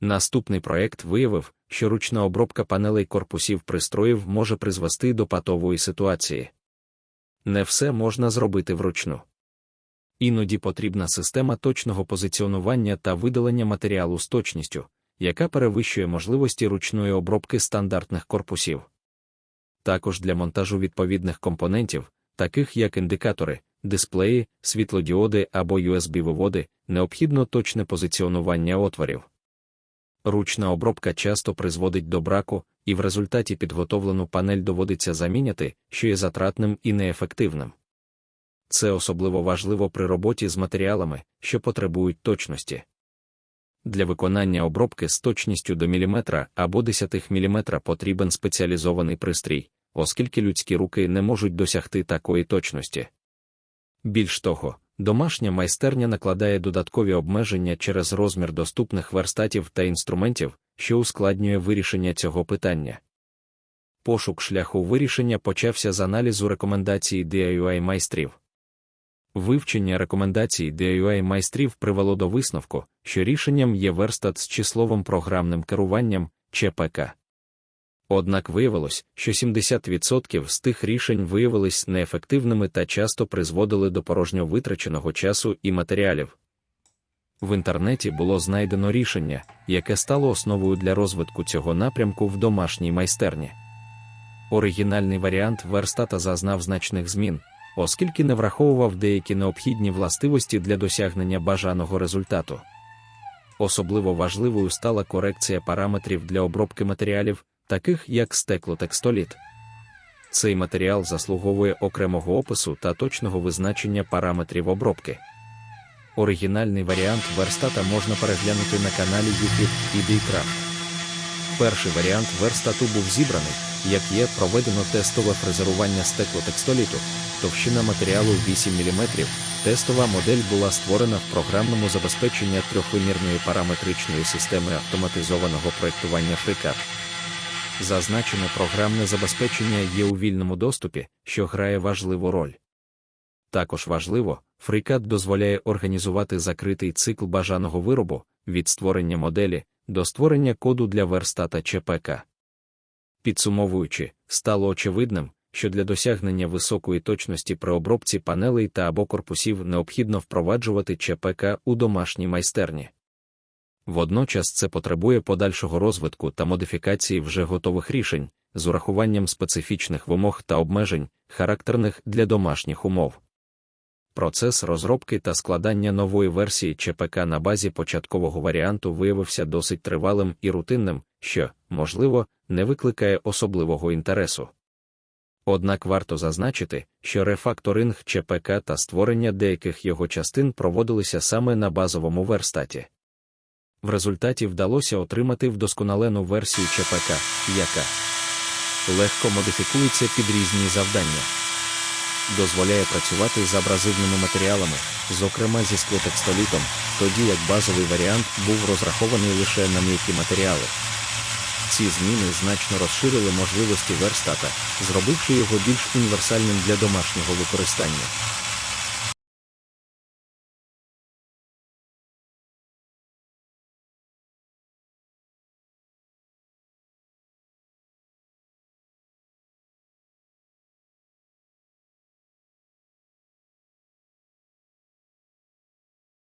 Наступний проект виявив, що ручна обробка панелей корпусів пристроїв може призвести до патової ситуації. Не все можна зробити вручну. Іноді потрібна система точного позиціонування та видалення матеріалу з точністю, яка перевищує можливості ручної обробки стандартних корпусів. Також для монтажу відповідних компонентів, таких як індикатори, дисплеї, світлодіоди або USB-виводи, необхідно точне позиціонування отворів. Ручна обробка часто призводить до браку, і в результаті підготовлену панель доводиться заміняти, що є затратним і неефективним. Це особливо важливо при роботі з матеріалами, що потребують точності. Для виконання обробки з точністю до міліметра або 10 мм потрібен спеціалізований пристрій, оскільки людські руки не можуть досягти такої точності. Більш того, домашня майстерня накладає додаткові обмеження через розмір доступних верстатів та інструментів, що ускладнює вирішення цього питання. Пошук шляху вирішення почався з аналізу рекомендацій DIY майстрів. Вивчення рекомендацій DIY майстрів привело до висновку, що рішенням є верстат з числовим програмним керуванням ЧПК. Однак виявилось, що 70% з тих рішень виявились неефективними та часто призводили до порожньо витраченого часу і матеріалів. В інтернеті було знайдено рішення, яке стало основою для розвитку цього напрямку в домашній майстерні. Оригінальний варіант верстата зазнав значних змін, оскільки не враховував деякі необхідні властивості для досягнення бажаного результату. Особливо важливою стала корекція параметрів для обробки матеріалів, таких як стеклотекстоліт. Цей матеріал заслуговує окремого опису та точного визначення параметрів обробки. Оригінальний варіант верстата можна переглянути на каналі YouTube IdeaCraft. Перший варіант верстату був зібраний, як є, проведено тестове фрезерування стеклотекстоліту, товщина матеріалу 8 мм. Тестова модель була створена в програмному забезпеченні трьохвимірної параметричної системи автоматизованого проєктування FreeCAD. Зазначене програмне забезпечення є у вільному доступі, що грає важливу роль. Також важливо, FreeCAD дозволяє організувати закритий цикл бажаного виробу від створення моделі до створення коду для верстата ЧПК. Підсумовуючи, стало очевидним, що для досягнення високої точності при обробці панелей та або корпусів необхідно впроваджувати ЧПК у домашній майстерні. Водночас це потребує подальшого розвитку та модифікації вже готових рішень з урахуванням специфічних вимог та обмежень, характерних для домашніх умов. Процес розробки та складання нової версії ЧПК на базі початкового варіанту виявився досить тривалим і рутинним, що, можливо, не викликає особливого інтересу. Однак варто зазначити, що рефакторинг ЧПК та створення деяких його частин проводилися саме на базовому верстаті. В результаті вдалося отримати вдосконалену версію ЧПК, яка легко модифікується під різні завдання, дозволяє працювати з абразивними матеріалами, зокрема зі склотекстолітом, тоді як базовий варіант був розрахований лише на м'які матеріали. Ці зміни значно розширили можливості верстата, зробивши його більш універсальним для домашнього використання.